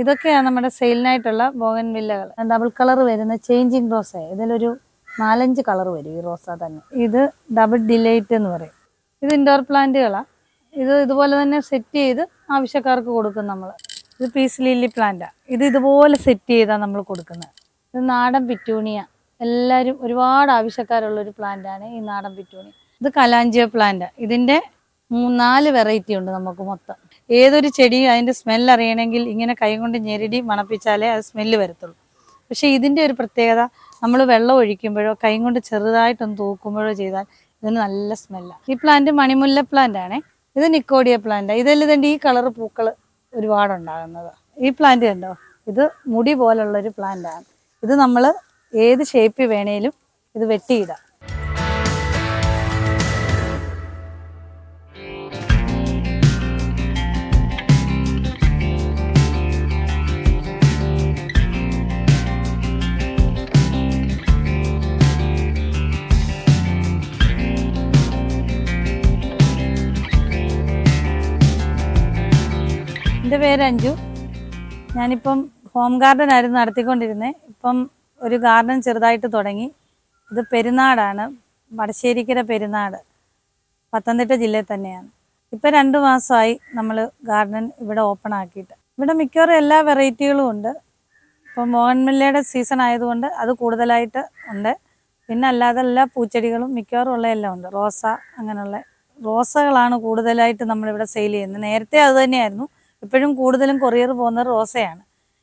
ഇതൊക്കെയാണ് നമ്മുടെ സെയിലിനായിട്ടുള്ള ബോഗൻ വില്ലകൾ ഡബിൾ കളർ വരുന്ന ചേഞ്ചിങ് റോസ ഇതിലൊരു നാലഞ്ച് കളർ വരും ഈ റോസ തന്നെ. ഇത് ഡബിൾ ഡിലൈറ്റ് എന്ന് പറയും. ഇത് ഇൻഡോർ പ്ലാന്റുകളാണ് ഇത് ഇതുപോലെ തന്നെ സെറ്റ് ചെയ്ത് ആവശ്യക്കാർക്ക് കൊടുക്കും നമ്മൾ ഇത് പീസ് ലില്ലി പ്ലാന്റാണ് ഇത് ഇതുപോലെ സെറ്റ് ചെയ്താണ് നമ്മൾ കൊടുക്കുന്നത്. ഇത് നാടൻ പിറ്റൂണിയ. എല്ലാവരും ഒരുപാട് ആവശ്യക്കാരുള്ള ഒരു പ്ലാന്റാണ് ഈ നാടൻ പിറ്റൂണി. ഇത് കലാഞ്ചിയ പ്ലാന്റാണ് ഇതിന്റെ മൂന്നാൽ വെറൈറ്റി ഉണ്ട് നമുക്ക് മൊത്തം. ഏതൊരു ചെടിയും അതിന്റെ സ്മെല്ല് അറിയണമെങ്കിൽ ഇങ്ങനെ കൈ കൊണ്ട് ഞെരടി മണപ്പിച്ചാലേ അത് സ്മെല്ല് വരത്തുള്ളൂ. പക്ഷേ ഇതിന്റെ ഒരു പ്രത്യേകത നമ്മൾ വെള്ളം ഒഴിക്കുമ്പോഴോ കൈ കൊണ്ട് ചെറുതായിട്ടൊന്ന് തൂക്കുമ്പോഴോ ചെയ്താൽ ഇതിന് നല്ല സ്മെല്ലാണ് ഈ പ്ലാന്റ് മണിമുല്ല പ്ലാന്റ് ഇത് നിക്കോഡിയ പ്ലാന്റ് ഇതെല്ലാം ഇതിന്റെ ഈ കളർ പൂക്കൾ ഒരുപാടുണ്ടാകുന്നത് ഈ പ്ലാന്റ് കണ്ടോ? ഇത് മുടി പോലുള്ളൊരു പ്ലാന്റാണ് ഇത് നമ്മൾ ഏത് ഷേപ്പിൽ വേണേലും ഇത് വെട്ടിയിടാം. പേര് അഞ്ജു. ഞാനിപ്പം ഹോം ഗാർഡൻ ആയിരുന്നു നടത്തിക്കൊണ്ടിരുന്നത് ഇപ്പം ഒരു ഗാർഡൻ ചെറുതായിട്ട് തുടങ്ങി. ഇത് പെരുന്നാടാണ്. വടശ്ശേരിക്കര പെരുന്നാട്. പത്തനംതിട്ട ജില്ലയിൽ തന്നെയാണ്. ഇപ്പം രണ്ട് മാസമായി നമ്മൾ ഗാർഡൻ ഇവിടെ ഓപ്പൺ ആക്കിയിട്ട്. ഇവിടെ മിക്കവാറും എല്ലാ വെറൈറ്റികളും ഉണ്ട്. ഇപ്പം മോഹൻമില്ലയുടെ സീസൺ ആയതുകൊണ്ട് അത് കൂടുതലായിട്ട് ഉണ്ട്. പിന്നെ അല്ലാതെ എല്ലാ പൂച്ചെടികളും മിക്കവാറും ഉള്ള എല്ലാം ഉണ്ട്. റോസ അങ്ങനെയുള്ള റോസകളാണ് കൂടുതലായിട്ട് നമ്മളിവിടെ സെയിൽ ചെയ്യുന്നത്. നേരത്തെ അത് തന്നെയായിരുന്നു. ഇപ്പോഴും കൂടുതലും കൊറിയർ പോകുന്നത് റോസയാണ്.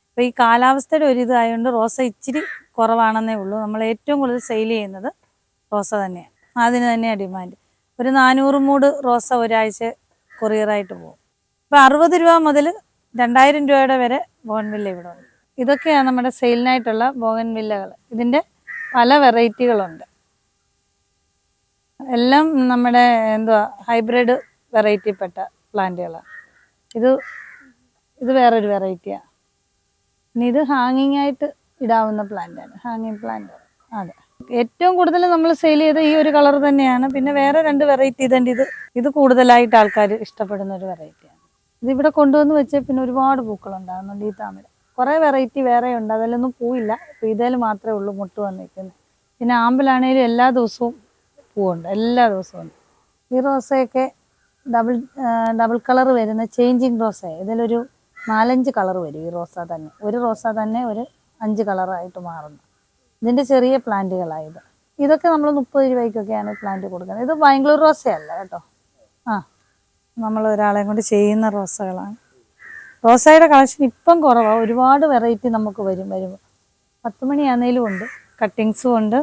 അപ്പോൾ ഈ കാലാവസ്ഥയുടെ ഒരു ഇതായതുകൊണ്ട് റോസ ഇച്ചിരി കുറവാണെന്നേ ഉള്ളൂ. നമ്മൾ ഏറ്റവും കൂടുതൽ സെയിൽ ചെയ്യുന്നത് റോസ തന്നെയാണ്. അതിന് തന്നെയാണ് ഡിമാൻഡ്. ഒരു നാനൂറ് മൂട് റോസ ഒരാഴ്ച കൊറിയറായിട്ട് പോകും. ഇപ്പോൾ അറുപത് രൂപ മുതൽ രണ്ടായിരം രൂപയുടെ വരെ ബോഗൻവില്ല ഇവിടെ ഉണ്ട്. ഇതൊക്കെയാണ് നമ്മുടെ സെയിലിനായിട്ടുള്ള ബോഗൻവില്ലകൾ ഇതിന്റെ പല വെറൈറ്റികളുണ്ട്. എല്ലാം നമ്മുടെ എന്തുവാ ഹൈബ്രിഡ് വെറൈറ്റിപ്പെട്ട പ്ലാന്റുകളാണ്. ഇത് ഇത് വേറൊരു വെറൈറ്റിയാണ് ഇത് ഹാങ്ങിങ് ആയിട്ട് ഇടാവുന്ന പ്ലാന്റാണ് ഹാങ്ങിങ് പ്ലാന്റ് അതെ. ഏറ്റവും കൂടുതൽ നമ്മൾ സെയിൽ ചെയ്ത ഈ ഒരു കളർ തന്നെയാണ്. പിന്നെ വേറെ രണ്ട് വെറൈറ്റി ഇതുണ്ട് ഇത്. ഇത് കൂടുതലായിട്ട് ആൾക്കാർ ഇഷ്ടപ്പെടുന്ന ഒരു വെറൈറ്റിയാണ് ഇത് ഇവിടെ കൊണ്ടുവന്ന് വെച്ചാൽ പിന്നെ ഒരുപാട് പൂക്കൾ ഉണ്ടാകുന്നുണ്ട് ഈ താമര കുറേ വെറൈറ്റി വേറെ ഉണ്ട്. അതിലൊന്നും പൂവില്ല. ഇതിൽ മാത്രമേ ഉള്ളൂ മുട്ട് വന്നിരിക്കുന്നത് പിന്നെ ആമ്പിലാണേലും എല്ലാ ദിവസവും പൂവുണ്ട്. എല്ലാ ദിവസവും ഉണ്ട്. ഈ റോസയൊക്കെ ഡബിൾ ഡബിൾ കളർ വരുന്ന ചേഞ്ചിങ് റോസ ഇതിലൊരു നാലഞ്ച് കളർ വരും ഈ റോസ തന്നെ. ഒരു റോസ തന്നെ ഒരു അഞ്ച് കളറായിട്ട് മാറുന്നു. ഇതിന്റെ ചെറിയ പ്ലാന്റുകളായത്. ഇതൊക്കെ നമ്മൾ മുപ്പത് രൂപയ്ക്കൊക്കെയാണ് പ്ലാന്റ് കൊടുക്കുന്നത്. ഇത് ബാംഗ്ലൂർ റോസയല്ല കേട്ടോ. ആ നമ്മൾ ഒരാളെ കൊണ്ട് ചെയ്യുന്ന റോസകളാണ്. റോസയുടെ കളക്ഷൻ ഇപ്പം കുറവാണ് ഒരുപാട് വെറൈറ്റി നമുക്ക് വരും വരുമ്പോൾ പത്ത് മണിയാന്നേലും ഉണ്ട്. കട്ടിങ്സും ഉണ്ട്.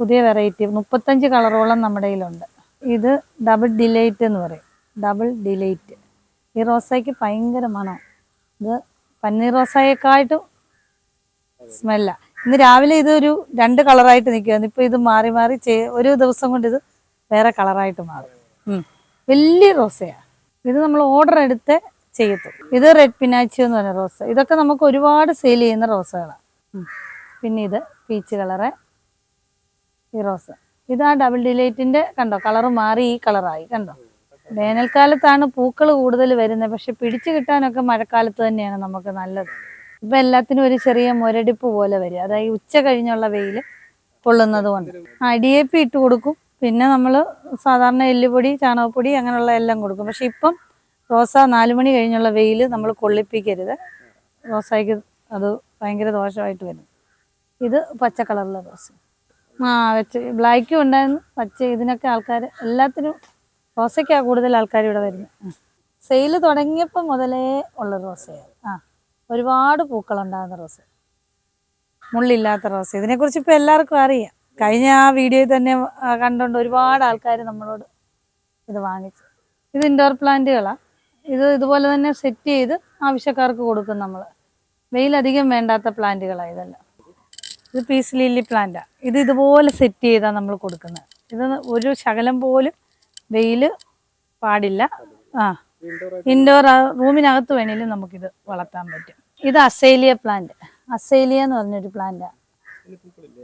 പുതിയ വെറൈറ്റി. മുപ്പത്തഞ്ച് കളറോളം നമ്മുടെ കയ്യിലുണ്ട്. ഇത് ഡബിൾ ഡിലൈറ്റ് എന്ന് പറയും. Double delight. ഈ റോസയ്ക്ക് ഭയങ്കര മണം? ഇത് പന്നീർ റോസയേക്കായിട്ടും സ്മെല്ല ഇന്ന് രാവിലെ ഇതൊരു രണ്ട് കളറായിട്ട് നിൽക്കുകയാണ് ഇപ്പോൾ ഇത് മാറി മാറി ഒരു ദിവസം കൊണ്ട് ഇത് വേറെ കളറായിട്ട് മാറും. വലിയ റോസയാണ് ഇത് നമ്മൾ ഓർഡർ എടുത്ത് ചെയ്യത്തുള്ളൂ ഇത് റെഡ് പിനാച്ചിയോ എന്ന് പറഞ്ഞ റോസ. ഇതൊക്കെ നമുക്ക് ഒരുപാട് സെയിൽ ചെയ്യുന്ന റോസകളാണ് പിന്നെ ഇത് പീച്ച് കളറ് ഈ റോസ്. ഇത് ആ ഡബിൾ ഡിലൈറ്റിന്റെ കണ്ടോ? കളറ് മാറി ഈ കളറായി കണ്ടോ? വേനൽക്കാലത്താണ് പൂക്കൾ കൂടുതൽ വരുന്നത്. പക്ഷെ പിടിച്ചു കിട്ടാനൊക്കെ മഴക്കാലത്ത് തന്നെയാണ് നമുക്ക് നല്ലത്. ഇപ്പൊ എല്ലാത്തിനും ഒരു ചെറിയ മുരടിപ്പ് പോലെ വരും അതായത് ഉച്ച കഴിഞ്ഞുള്ള വെയിൽ പൊള്ളുന്നത് കൊണ്ട്. ആ പി ഇട്ട് കൊടുക്കും. പിന്നെ നമ്മൾ സാധാരണ എല്ലുപൊടി ചാണകപ്പൊടി അങ്ങനെയുള്ള എല്ലാം കൊടുക്കും. പക്ഷെ ഇപ്പം റോസ നാലുമണി കഴിഞ്ഞുള്ള വെയിൽ നമ്മൾ കൊള്ളിപ്പിക്കരുത്. റോസയ്ക്ക് അത് ഭയങ്കര ദോഷമായിട്ട് വരും. ഇത് പച്ച കളറുള്ള റോസ്. ആ വെച്ച് ബ്ലാക്കും ഉണ്ടായിരുന്നു. പച്ച ഇതിനൊക്കെ ആൾക്കാർ എല്ലാത്തിനും റോസയ്ക്കാണ് കൂടുതൽ ആൾക്കാർ ഇവിടെ വരുന്നത് സെയിൽ തുടങ്ങിയപ്പോൾ മുതലേ ഉള്ള റോസയാണ് ആ ഒരുപാട് പൂക്കളുണ്ടാകുന്ന റോസ. മുള്ളില്ലാത്ത റോസ. ഇതിനെക്കുറിച്ച് ഇപ്പോൾ എല്ലാവർക്കും അറിയാം. കഴിഞ്ഞ ആ വീഡിയോയിൽ തന്നെ കണ്ടുകൊണ്ട് ഒരുപാട് ആൾക്കാർ നമ്മളോട് ഇത് വാങ്ങിച്ചു. ഇത് ഇൻഡോർ പ്ലാന്റുകളാണ് ഇത് ഇതുപോലെ തന്നെ സെറ്റ് ചെയ്ത് ആവശ്യക്കാർക്ക് കൊടുക്കും നമ്മൾ വെയിലധികം വേണ്ടാത്ത പ്ലാന്റുകളാണ് ഇതെല്ലാം. ഇത് പീസ് ലില്ലി പ്ലാന്റാണ് ഇത് ഇതുപോലെ സെറ്റ് ചെയ്താണ് നമ്മൾ കൊടുക്കുന്നത് ഇത് ഒരു ശകലം പോലും വെയിൽ പാടില്ല. ആ. ഇൻഡോർ റൂമിനകത്ത് വേണേലും നമുക്കിത് വളർത്താൻ പറ്റും. ഇത് അസേലിയ പ്ലാന്റ് അസേലിയ എന്ന് പറഞ്ഞൊരു പ്ലാന്റാണ്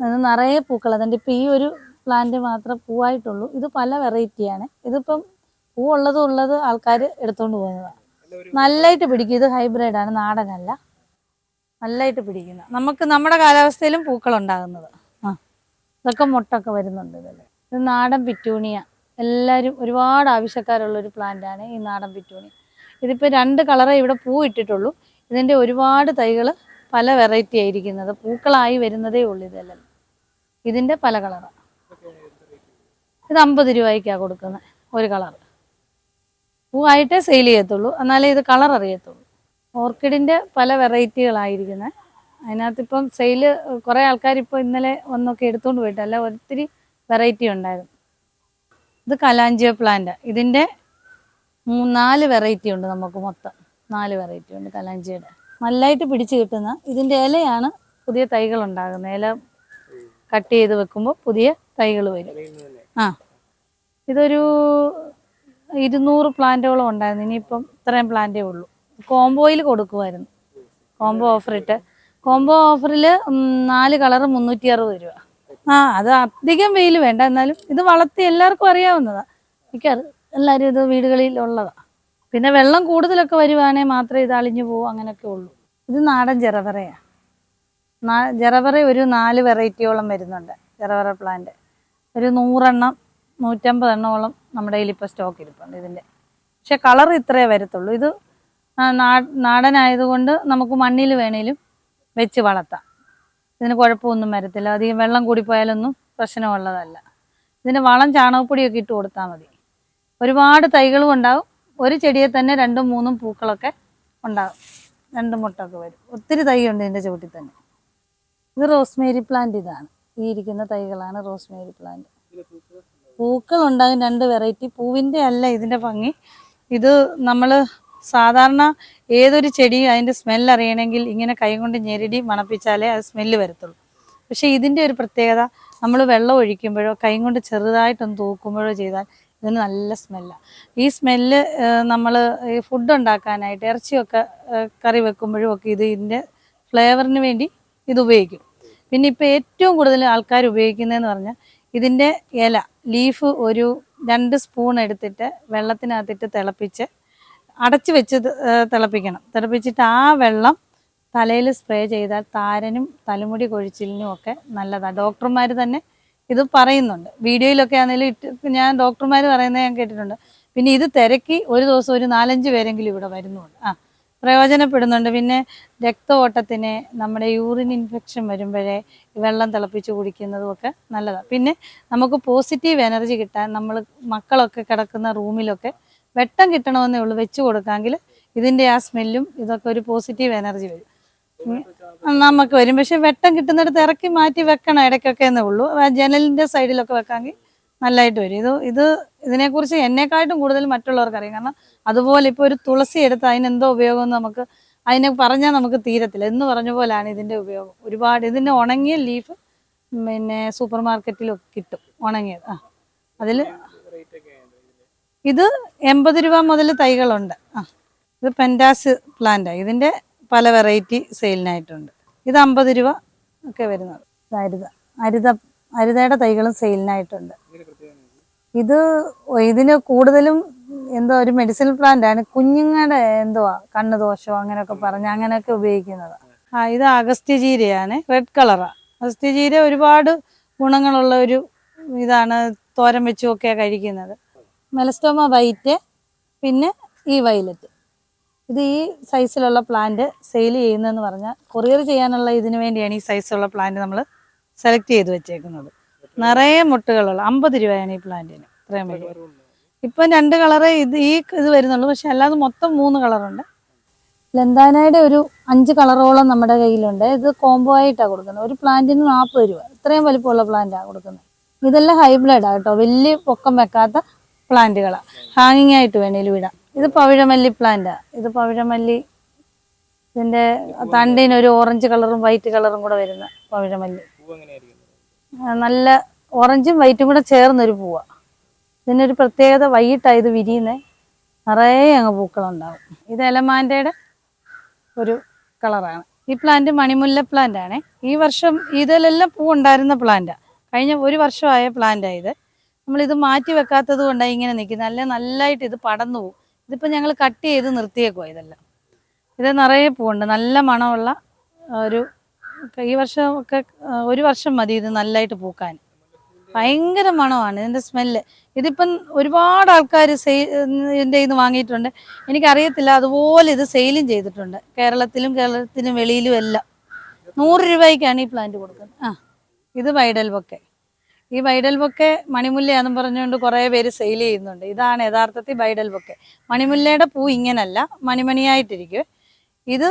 അത് നിറയെ പൂക്കൾ അതിന്റെ ഇപ്പം ഈ ഒരു പ്ലാന്റ് മാത്രം പൂവായിട്ടുള്ളൂ. ഇത് പല വെറൈറ്റിയാണ് ഇതിപ്പം പൂ ഉള്ളത് ഉള്ളത് ആൾക്കാർ എടുത്തുകൊണ്ട് പോകുന്നതാണ് നല്ലതായിട്ട് പിടിക്കും. ഇത് ഹൈബ്രിഡ് ആണ് നാടനല്ല. നല്ലതായിട്ട് പിടിക്കുന്ന. നമുക്ക് നമ്മുടെ കാലാവസ്ഥയിലും പൂക്കൾ ഉണ്ടാകുന്നത്. ആ. ഇതൊക്കെ മുട്ടൊക്കെ വരുന്നുണ്ട് ഇതല്ലേ ഇത് നാടൻ പിറ്റൂണിയ. എല്ലാവരും ഒരുപാട് ആവശ്യക്കാരുള്ള ഒരു പ്ലാന്റ് ആണ് ഈ നാടൻ പിറ്റൂണി ഇതിപ്പോൾ രണ്ട് കളറേ ഇവിടെ പൂ ഇട്ടിട്ടുള്ളൂ. ഇതിന്റെ ഒരുപാട് തൈകൾ പല വെറൈറ്റി ആയിരിക്കുന്നത്. പൂക്കളായി വരുന്നതേ ഉള്ളൂ ഇതെല്ലാം. ഇതിന്റെ പല കളറാണ് ഇത് അമ്പത് രൂപയ്ക്കാണ് കൊടുക്കുന്നത് ഒരു കളർ പൂവായിട്ടേ സെയിൽ ചെയ്യത്തുള്ളൂ. എന്നാലേ ഇത് കളർ അറിയത്തുള്ളൂ. ഓർക്കിഡിന്റെ പല വെറൈറ്റികളായിരിക്കുന്നത് അതിനകത്തിപ്പം സെയിൽ കുറേ ആൾക്കാർ ഇപ്പോൾ ഇന്നലെ ഒന്നൊക്കെ എടുത്തുകൊണ്ട് പോയിട്ടല്ല ഒത്തിരി വെറൈറ്റി ഉണ്ടായിരുന്നു. ഇത് കലാഞ്ചിയ പ്ലാന്റ് ഇതിന്റെ നാല് വെറൈറ്റി ഉണ്ട് നമുക്ക് മൊത്തം. നാല് വെറൈറ്റി ഉണ്ട് കലാഞ്ചിയുടെ നല്ലതായിട്ട് പിടിച്ച് കിട്ടുന്ന ഇതിന്റെ ഇലയാണ് പുതിയ തൈകൾ ഉണ്ടാകുന്നത്. ഇല കട്ട് ചെയ്ത് വെക്കുമ്പോൾ പുതിയ തൈകൾ വരും. ആ. ഇതൊരു ഇരുന്നൂറ് പ്ലാന്റുകളും ഉണ്ടായിരുന്നു. ഇനിയിപ്പം ഇത്രയും പ്ലാന്റേ ഉള്ളൂ. കോംബോയിൽ കൊടുക്കുമായിരുന്നു കോംബോ ഓഫറിട്ട് കോംബോ ഓഫറിൽ നാല് കളർ മുന്നൂറ്റി അറുപത് രൂപ. ആ അത് അധികം വെയിൽ വേണ്ട. എന്നാലും ഇത് വളർത്തി എല്ലാവർക്കും അറിയാവുന്നതാണ് മിക്കത് എല്ലാവരും ഇത് വീടുകളിൽ ഉള്ളതാണ് പിന്നെ വെള്ളം കൂടുതലൊക്കെ വരുവാണെങ്കിൽ മാത്രമേ ഇത് അളിഞ്ഞു പോകും അങ്ങനെയൊക്കെ ഉള്ളൂ. ഇത് നാടൻ ജറവറയാണ് നാ ജറവറ ഒരു നാല് വെറൈറ്റിയോളം വരുന്നുണ്ട് ജറവറ പ്ലാന്റ്. ഒരു നൂറെണ്ണം നൂറ്റമ്പത് എണ്ണോളം നമ്മുടെ കയ്യിൽ ഇപ്പോൾ സ്റ്റോക്ക് ഇരിപ്പുണ്ട് ഇതിന്റെ. പക്ഷെ കളർ ഇത്രേ വരത്തുള്ളൂ. ഇത് നാടനായതുകൊണ്ട് നമുക്ക് മണ്ണിൽ വേണേലും വെച്ച് വളർത്താം. ഇതിന് കുഴപ്പമൊന്നും വരത്തില്ല. അധികം വെള്ളം കൂടിപ്പോയാലൊന്നും പ്രശ്നമുള്ളതല്ല. ഇതിന് വളം ചാണകപ്പൊടിയൊക്കെ ഇട്ട് കൊടുത്താൽ മതി. ഒരുപാട് തൈകളും ഉണ്ടാവും. ഒരു ചെടിയെ തന്നെ രണ്ടും മൂന്നും പൂക്കളൊക്കെ ഉണ്ടാകും രണ്ട് മുട്ടൊക്കെ വരും. ഒത്തിരി തൈയുണ്ട് ഇതിന്റെ ചുവട്ടിൽ തന്നെ. ഇത് റോസ്മേരി പ്ലാന്റ് ഇതാണ്. ഈ ഇരിക്കുന്ന തൈകളാണ് റോസ്മേരി പ്ലാന്റ് പൂക്കളുണ്ടാകും രണ്ട് വെറൈറ്റി പൂവിന്റെ അല്ല ഇതിന്റെ ഭംഗി. ഇത് നമ്മൾ സാധാരണ ഏതൊരു ചെടിയും അതിന്റെ സ്മെല്ല് അറിയണമെങ്കിൽ ഇങ്ങനെ കൈ കൊണ്ട് ഞെരടി മണപ്പിച്ചാലേ അത് സ്മെല്ല് വരത്തുള്ളൂ. പക്ഷേ ഇതിന്റെ ഒരു പ്രത്യേകത നമ്മൾ വെള്ളം ഒഴിക്കുമ്പോഴോ കൈ കൊണ്ട് ചെറുതായിട്ടൊന്ന് തൂക്കുമ്പോഴോ ചെയ്താൽ ഇതിന് നല്ല സ്മെല്ലാണ് ഈ സ്മെല്ല് നമ്മൾ ഈ ഫുഡ് ഉണ്ടാക്കാനായിട്ട് ഇറച്ചിയൊക്കെ കറി വെക്കുമ്പോഴും ഒക്കെ ഇത് ഇതിന്റെ ഫ്ലേവറിന് വേണ്ടി ഇത് ഉപയോഗിക്കും. പിന്നെ ഇപ്പോൾ ഏറ്റവും കൂടുതൽ ആൾക്കാർ ഉപയോഗിക്കുന്നതെന്ന് പറഞ്ഞാൽ ഇതിന്റെ ഇല ലീഫ് ഒരു രണ്ട് സ്പൂൺ എടുത്തിട്ട് വെള്ളത്തിനകത്തിട്ട് തിളപ്പിച്ച് അടച്ചു വെച്ച് തിളപ്പിക്കണം. തിളപ്പിച്ചിട്ട് ആ വെള്ളം തലയിൽ സ്പ്രേ ചെയ്താൽ താരനും തലമുടി കൊഴിച്ചിലിനും ഒക്കെ നല്ലതാണ് ഡോക്ടർമാർ തന്നെ ഇത് പറയുന്നുണ്ട്. വീഡിയോയിലൊക്കെ ആണെങ്കിലും ഇട്ട് ഞാൻ ഡോക്ടർമാർ പറയുന്നത് ഞാൻ കേട്ടിട്ടുണ്ട്. പിന്നെ ഇത് തിരക്കി ഒരു ദിവസം ഒരു നാലഞ്ച് പേരെങ്കിലും ഇവിടെ വരുന്നുണ്ട്. ആ പ്രയോജനപ്പെടുന്നുണ്ട്. പിന്നെ രക്തഓട്ടത്തിന് നമ്മുടെ യൂറിൻ ഇൻഫെക്ഷൻ വരുമ്പോഴേ വെള്ളം തിളപ്പിച്ച് കുടിക്കുന്നതും ഒക്കെ നല്ലതാണ് പിന്നെ നമുക്ക് പോസിറ്റീവ് എനർജി കിട്ടാൻ നമ്മൾ മക്കളൊക്കെ കിടക്കുന്ന റൂമിലൊക്കെ വെട്ടം കിട്ടണമെന്നേ ഉള്ളൂ വെച്ച് കൊടുക്കാമെങ്കിൽ ഇതിന്റെ ആ സ്മെല്ലും ഇതൊക്കെ ഒരു പോസിറ്റീവ് എനർജി വരും. നമുക്ക് വരും. പക്ഷെ വെട്ടം കിട്ടുന്നിടത്ത് ഇറക്കി മാറ്റി വെക്കണം ഇടയ്ക്കൊക്കെ എന്നേ ഉള്ളൂ. ജനലിന്റെ സൈഡിലൊക്കെ വെക്കാമെങ്കിൽ നല്ലതായിട്ട് വരും. ഇത് ഇത് ഇതിനെക്കുറിച്ച് എന്നെക്കാട്ടും കൂടുതൽ മറ്റുള്ളവർക്ക് അറിയാം. കാരണം അതുപോലെ ഇപ്പോൾ ഒരു തുളസി എടുത്ത് അതിനെന്തോ ഉപയോഗം നമുക്ക് അതിനെ പറഞ്ഞാൽ നമുക്ക് തീരത്തില്ല. എന്ന് പറഞ്ഞ പോലെയാണ് ഇതിന്റെ ഉപയോഗം. ഒരുപാട് ഇതിന്റെ ഉണങ്ങിയ ലീഫ് പിന്നെ സൂപ്പർ മാർക്കറ്റിലൊക്കെ കിട്ടും. ഉണങ്ങിയത്. ആ. അതിൽ ഇത് എൺപത് രൂപ മുതൽ തൈകളുണ്ട്. ആ ഇത് പെന്റാസ് പ്ലാന്റാണ് ഇതിന്റെ പല വെറൈറ്റി സെയിലിനായിട്ടുണ്ട്. ഇത് അമ്പത് രൂപ ഒക്കെ വരുന്നത്. അരുത അരുത അരുതയുടെ തൈകളും സെയിലിനായിട്ടുണ്ട്. ഇത് ഇതിന് കൂടുതലും എന്തോ ഒരു മെഡിസിനൽ പ്ലാന്റ് ആണ് കുഞ്ഞുങ്ങളുടെ എന്തുവാ കണ്ണ് ദോഷമോ അങ്ങനെയൊക്കെ പറഞ്ഞ് അങ്ങനെയൊക്കെ ഉപയോഗിക്കുന്നത്. ആ ഇത് അഗസ്ത്യ ചീരയാണ് റെഡ് കളറാണ് അഗസ്ത്യ ചീര ഒരുപാട് ഗുണങ്ങളുള്ള ഒരു ഇതാണ് തോരം വെച്ചുമൊക്കെ കഴിക്കുന്നത്. മെലസ്റ്റോമ വൈറ്റ് പിന്നെ ഈ വയലറ്റ് ഇത് ഈ സൈസിലുള്ള പ്ലാന്റ് സെയിൽ ചെയ്യുന്നതെന്ന് പറഞ്ഞാൽ കൊറിയർ ചെയ്യാനുള്ള ഇതിന് വേണ്ടിയാണ് ഈ സൈസുള്ള പ്ലാന്റ് നമ്മൾ സെലക്ട് ചെയ്ത് വെച്ചേക്കുന്നത്. നിറയെ മുട്ടുകളുള്ള അമ്പത് രൂപയാണ് ഈ പ്ലാന്റിന്. ഇത്രയും വലിയ ഇപ്പം രണ്ട് കളറ് ഇത് ഈ ഇത് വരുന്നുള്ളൂ. പക്ഷെ അല്ലാതെ മൊത്തം മൂന്ന് കളറുണ്ട്. ലന്താനയുടെ ഒരു അഞ്ച് കളറോളം നമ്മുടെ കയ്യിലുണ്ട്. ഇത് കോംബോ ആയിട്ടാണ് കൊടുക്കുന്നത്. ഒരു പ്ലാന്റിന് നാൽപ്പത് രൂപ. ഇത്രയും വലിപ്പമുള്ള പ്ലാന്റാണ് കൊടുക്കുന്നത്. ഇതെല്ലാം ഹൈബ്രിഡാണ് കേട്ടോ വലിയ പൊക്കം വെക്കാത്ത പ്ലാന്റുകളാണ് ഹാങ്ങിങ് ആയിട്ട് വേണേലും ഇടാം. ഇത് പവിഴമല്ലി പ്ലാന്റാണ് ഇത് പവിഴമല്ലി ഇതിന്റെ തണ്ടിന് ഒരു ഓറഞ്ച് കളറും വൈറ്റ് കളറും കൂടെ വരുന്ന പവിഴമല്ലി. നല്ല ഓറഞ്ചും വൈറ്റും കൂടെ ചേർന്നൊരു പൂവാണ് ഇതിനൊരു പ്രത്യേകത വൈകിട്ടാണ് ഇത് വിരിയുന്നത് നിറയെ അങ്ങ് പൂക്കളുണ്ടാവും. ഇത് എലമാൻഡയുടെ ഒരു കളറാണ്. ഈ പ്ലാന്റ് മണിമുല്ല പ്ലാന്റ് ആണേ ഈ വർഷം ഇതിലെല്ലാം പൂ ഉണ്ടായിരുന്ന പ്ലാന്റാണ് കഴിഞ്ഞ ഒരു വർഷമായ പ്ലാന്റാണ് ഇത്. നമ്മളിത് മാറ്റി വെക്കാത്തത് കൊണ്ടാണ് ഇങ്ങനെ നിൽക്കുന്നത് അല്ലെ? നല്ലതായിട്ട് ഇത് പടന്നു പോകും ഇതിപ്പോൾ ഞങ്ങൾ കട്ട് ചെയ്ത് നിർത്തിയേക്കുവാ ഇതെല്ലാം. ഇത് നിറയെ പൂവുണ്ട്. നല്ല മണമുള്ള ഒരു ഈ വർഷം ഒക്കെ ഒരു വർഷം മതി ഇത് നല്ലതായിട്ട് പൂക്കാൻ. ഭയങ്കര മണമാണ്. ഇതിന്റെ സ്മെല്ല്. ഇതിപ്പം ഒരുപാട് ആൾക്കാർ സെയിൽ ഇതിന്റെ ഇത് വാങ്ങിയിട്ടുണ്ട്. എനിക്കറിയത്തില്ല അതുപോലെ ഇത് സെയിലും ചെയ്തിട്ടുണ്ട്. കേരളത്തിലും കേരളത്തിനും വെളിയിലും എല്ലാം. നൂറ് രൂപയ്ക്കാണ് ഈ പ്ലാന്റ് കൊടുക്കുന്നത്. ആ ഇത് വൈഡൽ ബൊക്കെ ഈ ബൈഡൽ ബൊക്കെ മണിമുല്ലയാണെന്ന് പറഞ്ഞുകൊണ്ട് കുറേ പേര് സെയിൽ ചെയ്യുന്നുണ്ട്. ഇതാണ് യഥാർത്ഥത്തിൽ ബൈഡൽ ബൊക്കെ. മണിമുല്ലയുടെ പൂ ഇങ്ങനല്ല മണിമണിയായിട്ടിരിക്കും. ഇത്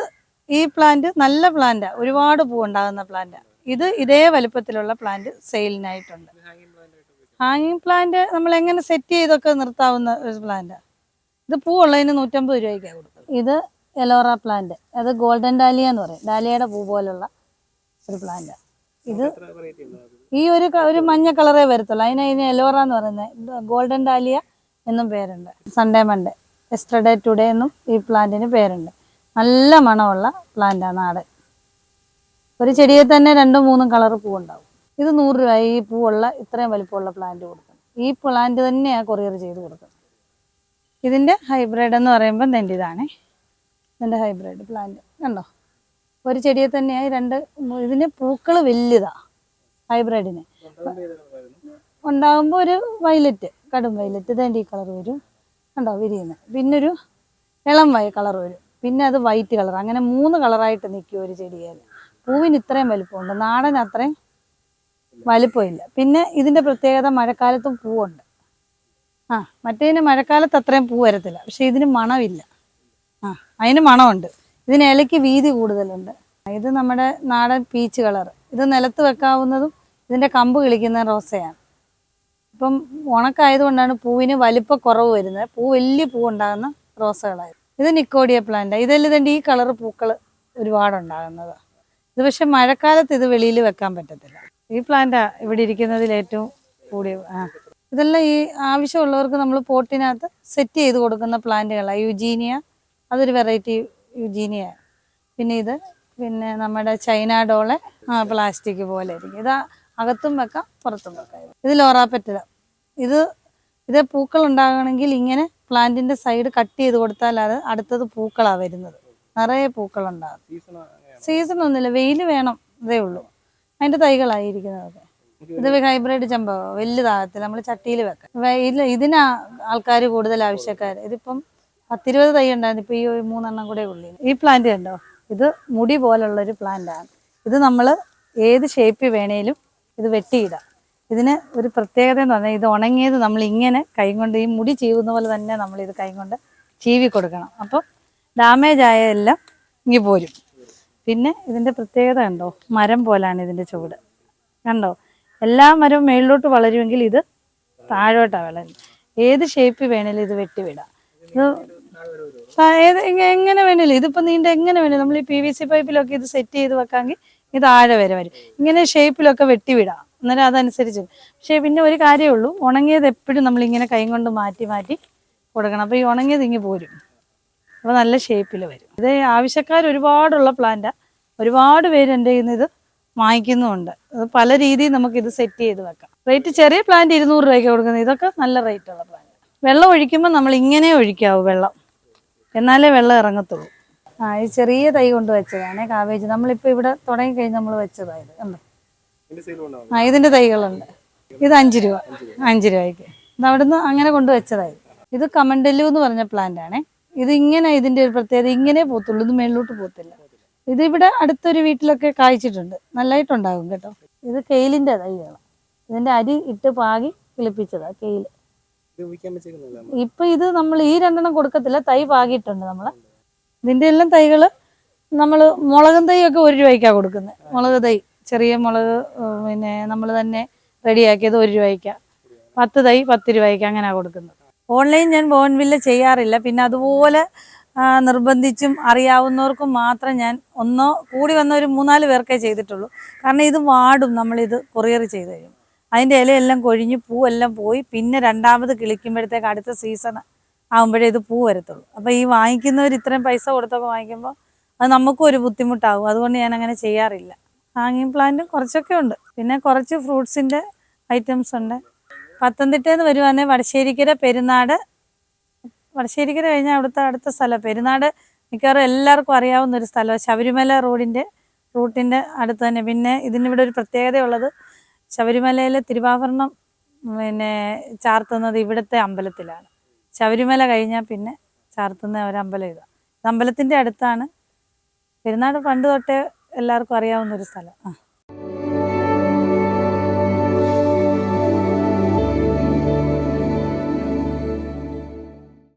ഈ പ്ലാന്റ് നല്ല പ്ലാന്റാ ഒരുപാട് പൂ ഉണ്ടാകുന്ന പ്ലാന്റാ ഇത് ഇതേ വലുപ്പത്തിലുള്ള പ്ലാന്റ് സെയിലിനായിട്ടുണ്ട് ഹാങ്ങിങ് പ്ലാന്റ് നമ്മൾ എങ്ങനെ സെറ്റ് ചെയ്തൊക്കെ നിർത്താവുന്ന ഒരു പ്ലാന്റാ ഇത് പൂ ഉള്ളതിന് നൂറ്റമ്പത് രൂപയ്ക്കാണ് കൊടുക്കുന്നത് ഇത് എലോറ പ്ലാന്റ് അത് ഗോൾഡൻ ഡാലിയ എന്ന് പറയും. ഡാലിയയുടെ പൂ പോലുള്ള ഒരു പ്ലാന്റാ ഇത് ഈ ഒരു ഒരു മഞ്ഞ കളറേ വരത്തുള്ളൂ. അതിന് അതിന് എലോറ എന്ന് പറയുന്നത്. ഗോൾഡൻ ഡാലിയ എന്നും പേരുണ്ട്. Sunday Monday. എസ്റ്റർഡേ ടുഡേ എന്നും ഈ പ്ലാന്റിന് പേരുണ്ട്. നല്ല മണമുള്ള പ്ലാന്റാണ് ആടെ ഒരു ചെടിയിൽ തന്നെ രണ്ടും മൂന്നും കളർ പൂവുണ്ടാവും. ഇത് നൂറ് രൂപ. ഈ പൂവുള്ള ഇത്രയും വലിപ്പമുള്ള പ്ലാന്റ് കൊടുക്കണം. ഈ പ്ലാന്റ് തന്നെയാണ് കൊറിയർ ചെയ്ത് കൊടുക്കുന്നത്. ഇതിന്റെ ഹൈബ്രിഡ് എന്ന് പറയുമ്പോൾ എന്റെ ഇതാണേ. ഇതിന്റെ ഹൈബ്രിഡ് പ്ലാന്റ് കണ്ടോ? ഒരു ചെടിയെ തന്നെയായി രണ്ട് ഇതിന് പൂക്കൾ വലുതാ. ഹൈബ്രിഡിന്. ഉണ്ടാകുമ്പോൾ ഒരു വയലറ്റ് കടും വയലറ്റ് ഇതേണ്ട ഈ കളർ വരും. കണ്ടോ? പിന്നെ ഒരു ഇളം വയ കളർ വരും. പിന്നെ അത് വൈറ്റ് കളർ അങ്ങനെ മൂന്ന് കളറായിട്ട് നിൽക്കും ഒരു ചെടിയിൽ പൂവിന് ഇത്രയും വലിപ്പമുണ്ട്. നാടൻ അത്രയും വലിപ്പമില്ല. പിന്നെ ഇതിന്റെ പ്രത്യേകത മഴക്കാലത്തും പൂവുണ്ട്. ആ മറ്റേതിന് മഴക്കാലത്ത് അത്രയും പൂ വരത്തില്ല. പക്ഷെ ഇതിന് മണമില്ല. ആ അതിന് മണമുണ്ട്. ഇതിന് ഇലയ്ക്ക് വീതി കൂടുതലുണ്ട്. ഇത് നമ്മുടെ നാടൻ പീച്ച് കളർ ഇത് നിലത്ത് വെക്കാവുന്നതും ഇതിന്റെ കമ്പ് കിളിക്കുന്ന റോസയാണ്. ഇപ്പം ഉണക്കായതുകൊണ്ടാണ് പൂവിന് വലിപ്പക്കുറവ് വരുന്നത്. പൂ വലിയ പൂ ഉണ്ടാകുന്ന റോസകളായിരുന്നു. ഇത് നിക്കോഡിയ പ്ലാന്റ്. ഇതെല്ലാം ഇതിന്റെ ഈ കളർ പൂക്കൾ ഒരുപാടുണ്ടാകുന്നത്. ഇത് പക്ഷെ മഴക്കാലത്ത് ഇത് വെളിയിൽ വെക്കാൻ പറ്റത്തില്ല. ഈ പ്ലാന്റാ ഇവിടെ ഇരിക്കുന്നതിൽ ഏറ്റവും കൂടിയ ഇതെല്ലാം ഈ ആവശ്യമുള്ളവർക്ക് നമ്മൾ പോട്ടിനകത്ത് സെറ്റ് ചെയ്ത് കൊടുക്കുന്ന പ്ലാന്റുകളാണ് യുജീനിയ അതൊരു വെറൈറ്റി യുജീനിയ. പിന്നെ ഇത് പിന്നെ നമ്മുടെ ചൈന ഡോൾ പ്ലാസ്റ്റിക് പോലെ ഇരിക്കും. ഇത് അകത്തും വെക്കാം പുറത്തും വെക്കാം. ഇത് ലോറാപ്പറ്റില ഇത് ഇത് പൂക്കൾ ഉണ്ടാകണമെങ്കിൽ ഇങ്ങനെ പ്ലാന്റിന്റെ സൈഡ് കട്ട് ചെയ്ത് കൊടുത്താൽ അത് അടുത്തത് പൂക്കളാണ് വരുന്നത്. നിറയെ പൂക്കളുണ്ടാകും. സീസൺ ഒന്നുമില്ല. വെയിൽ വേണം ഇതേ ഉള്ളൂ. അതിന്റെ തൈകളായിരിക്കുന്നതൊക്കെ. ഇത് ഹൈബ്രിഡ് ചമ്പകം വലുതാകത്തില്ല നമ്മൾ ചട്ടിയിൽ വെക്കാം. വെ- ഇല്ല ഇതിനാ ആൾക്കാർ കൂടുതൽ ആവശ്യക്കാർ. ഇതിപ്പം പത്തിരുപത് തൈ ഉണ്ടായിരുന്നു. ഇപ്പൊ ഈ മൂന്നെണ്ണം കൂടെ ഉള്ളു. ഈ പ്ലാന്റ് കണ്ടോ? ഇത് മുടി പോലുള്ളൊരു പ്ലാന്റ് ആണ്. ഇത് നമ്മൾ ഏത് ഷേപ്പിൽ വേണേലും ഇത് വെട്ടിയിടാം. ഇതിന് ഒരു പ്രത്യേകത എന്ന് പറഞ്ഞാൽ ഇത് ഉണങ്ങിയത് നമ്മൾ ഇങ്ങനെ കൈ കൊണ്ട് ഈ മുടി ചീവുന്ന പോലെ തന്നെ നമ്മൾ ഇത് കൈ കൊണ്ട് ചീവി കൊടുക്കണം. അപ്പോൾ ഡാമേജ് ആയതെല്ലാം ഇങ്ങി പോരും. പിന്നെ ഇതിന്റെ പ്രത്യേകത കണ്ടോ? മരം പോലാണ് ഇതിന്റെ ചുവട്. കണ്ടോ? എല്ലാ മരവും മേളിലോട്ട് വളരുമെങ്കിൽ ഇത് താഴോട്ടാണ് വളരുന്നത്. ഏത് ഷേപ്പിൽ വേണേലും ഇത് വെട്ടിവിടാം. ഇത് എങ്ങനെ വേണേലും ഇതിപ്പോ നീണ്ട എങ്ങനെ വേണേലും നമ്മൾ ഈ പി വി സി പൈപ്പിലൊക്കെ ഇത് സെറ്റ് ചെയ്ത് വെക്കാമെങ്കിൽ ഇത് ആഴെ വരെ വരും. ഇങ്ങനെ ഷേപ്പിലൊക്കെ വെട്ടിവിടാം. അന്നേരം അതനുസരിച്ച് പക്ഷേ പിന്നെ ഒരു കാര്യമേ ഉള്ളൂ ഉണങ്ങിയത് എപ്പോഴും നമ്മൾ ഇങ്ങനെ കൈ കൊണ്ട് മാറ്റി മാറ്റി കൊടുക്കണം. അപ്പോൾ ഈ ഉണങ്ങിയത് ഇങ്ങ് പോരും. അപ്പോൾ നല്ല ഷേപ്പിൽ വരും. ഇത് ആവശ്യക്കാർ ഒരുപാടുള്ള പ്ലാന്റാ ഒരുപാട് പേര് എന്റെ കയ്യിൽ നിന്ന് ഇത് വാങ്ങിക്കുന്നുമുണ്ട് അത് പല രീതിയിൽ നമുക്ക് ഇത് സെറ്റ് ചെയ്ത് വെക്കാം. റേറ്റ് ചെറിയ പ്ലാന്റ് ഇരുന്നൂറ് രൂപയ്ക്ക് കൊടുക്കുന്നത്. ഇതൊക്കെ നല്ല റേറ്റ് ഉള്ള പ്ലാന്റ് വെള്ളം ഒഴിക്കുമ്പോൾ നമ്മൾ ഇങ്ങനെ ഒഴിക്കാവൂ വെള്ളം. എന്നാലേ വെള്ളം ഇറങ്ങത്തുള്ളൂ. ആ ഈ ചെറിയ തൈ കൊണ്ട് വെച്ചതാണ് കാവേജ് നമ്മളിപ്പോൾ ഇവിടെ തുടങ്ങി കഴിഞ്ഞ് നമ്മൾ വെച്ചതായത് ആ ഇതിന്റെ തൈകളുണ്ട്. ഇത് അഞ്ച് രൂപ. അഞ്ച് രൂപയ്ക്ക്. ഇത് അവിടുന്ന് അങ്ങനെ കൊണ്ട് വെച്ചതായത് ഇത് കമണ്ടല്ലു എന്ന് പറഞ്ഞ പ്ലാന്റ് ആണേ. ഇത് ഇങ്ങനെ ഇതിന്റെ ഒരു പ്രത്യേകത ഇങ്ങനെ പോത്തുള്ളൂ ഇത് മേളിലോട്ട് പോത്തില്ല ഇത് ഇവിടെ അടുത്തൊരു വീട്ടിലൊക്കെ കായ്ച്ചിട്ടുണ്ട്. നല്ലതായിട്ടുണ്ടാകും കേട്ടോ. ഇത് കെയിലിന്റെ തൈകളാണ്. ഇതിന്റെ അരി ഇട്ട് പാകി കിളിപ്പിച്ചതാ കെയിൽ ഇപ്പൊ ഇത് നമ്മൾ ഈ രണ്ടെണ്ണം കൊടുക്കത്തില്ല തൈ പാകിയിട്ടുണ്ട് നമ്മൾ. ഇതിന്റെ എല്ലാം തൈകൾ നമ്മൾ മുളകും തൈ ഒക്കെ ഒരു രൂപയ്ക്കാണ് കൊടുക്കുന്നത് മുളക് തൈ ചെറിയ മുളക് പിന്നെ നമ്മൾ തന്നെ റെഡിയാക്കിയത് ഒരു രൂപയ്ക്കാണ് പത്ത് തൈ പത്ത് രൂപയ്ക്ക് അങ്ങനെ കൊടുക്കുന്നത് ഓൺലൈൻ ഞാൻ ബോൺവില്ല ചെയ്യാറില്ല. പിന്നെ അതുപോലെ നിർബന്ധിച്ചും അറിയാവുന്നവർക്കും മാത്രം ഞാൻ ഒന്നോ കൂടി വന്ന ഒരു മൂന്നാൽ പേർക്കേ ചെയ്തിട്ടുള്ളൂ. കാരണം ഇത് വാടും നമ്മളിത് കൊറിയർ ചെയ്ത് കഴിയും അതിന്റെ ഇലയെല്ലാം കൊഴിഞ്ഞ് പൂവെല്ലാം പോയി പിന്നെ രണ്ടാമത് കിളിക്കുമ്പോഴത്തേക്ക് അടുത്ത സീസൺ ആകുമ്പോഴേ ഇത് പൂ വരത്തുള്ളൂ. അപ്പോൾ ഈ വാങ്ങിക്കുന്നവർ ഇത്രയും പൈസ കൊടുത്തൊക്കെ വാങ്ങിക്കുമ്പോൾ അത് നമുക്കും ഒരു ബുദ്ധിമുട്ടാകും. അതുകൊണ്ട് ഞാൻ അങ്ങനെ ചെയ്യാറില്ല. ഹാങ്ങിങ് പ്ലാന്റ് കുറച്ചൊക്കെ ഉണ്ട്. പിന്നെ കുറച്ച് ഫ്രൂട്ട്സിന്റെ ഐറ്റംസ് ഉണ്ട്. പത്തനംതിട്ടയിൽ നിന്ന് വരുവാണെങ്കിൽ വടശ്ശേരിക്കര പെരുന്നാട്. വടശ്ശേരിക്കര കഴിഞ്ഞാൽ അവിടുത്തെ അടുത്ത സ്ഥലം. പെരുന്നാട് മിക്കവാറും എല്ലാവർക്കും അറിയാവുന്ന ഒരു സ്ഥലം. ശബരിമല റോഡിന്റെ റൂട്ടിന്റെ അടുത്ത് തന്നെ. പിന്നെ ഇതിനിവിടെ ഒരു പ്രത്യേകതയുള്ളത് ശബരിമലയിലെ തിരുവാഭരണം പിന്നെ ചാർത്തുന്നത് ഇവിടുത്തെ അമ്പലത്തിലാണ്. ശബരിമല കഴിഞ്ഞാൽ പിന്നെ ചാർത്തുന്ന ഒരു അമ്പലം ഇതാണ് അമ്പലത്തിന്റെ അടുത്താണ്. പെരുന്നാട് പണ്ട് തൊട്ടേ എല്ലാവർക്കും അറിയാവുന്ന ഒരു സ്ഥലം. ആ.